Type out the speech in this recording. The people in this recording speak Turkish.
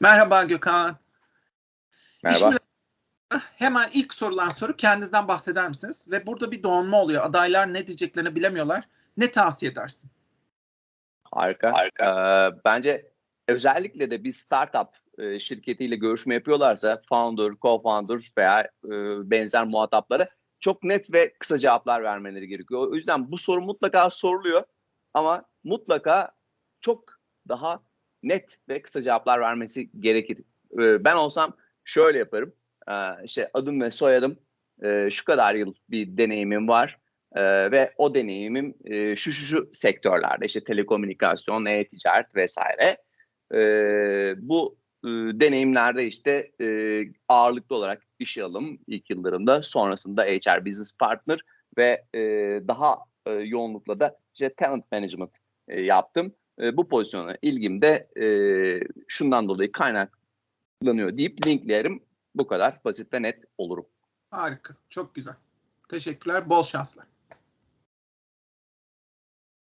Merhaba Gökhan. Merhaba. Hemen ilk sorulan soru kendinizden bahseder misiniz? Ve burada bir donma oluyor. Adaylar ne diyeceklerini bilemiyorlar. Ne tavsiye edersin? Harika. Ee, bence özellikle de bir startup e, şirketiyle görüşme yapıyorlarsa founder, co-founder veya e, benzer muhataplara çok net ve kısa cevaplar vermeleri gerekiyor. O yüzden bu soru mutlaka soruluyor ama mutlaka çok daha net ve kısa cevaplar vermesi gerekir. Ee, ben olsam şöyle yaparım. Ee, işte adım ve soyadım, e, şu kadar yıl bir deneyimim var. Ee, ve o deneyimim e, şu şu şu sektörlerde işte telekomünikasyon, e-ticaret vesaire. Bu e, deneyimlerde işte e, ağırlıklı olarak işe alım ilk yıllarında sonrasında HR Business Partner ve e, daha e, yoğunlukla da işte talent management e, yaptım. E, bu pozisyona ilgim de e, şundan dolayı kaynaklanıyor deyip linklerim bu kadar basit ve net olurum. Harika. Çok güzel. Teşekkürler. Bol şanslar.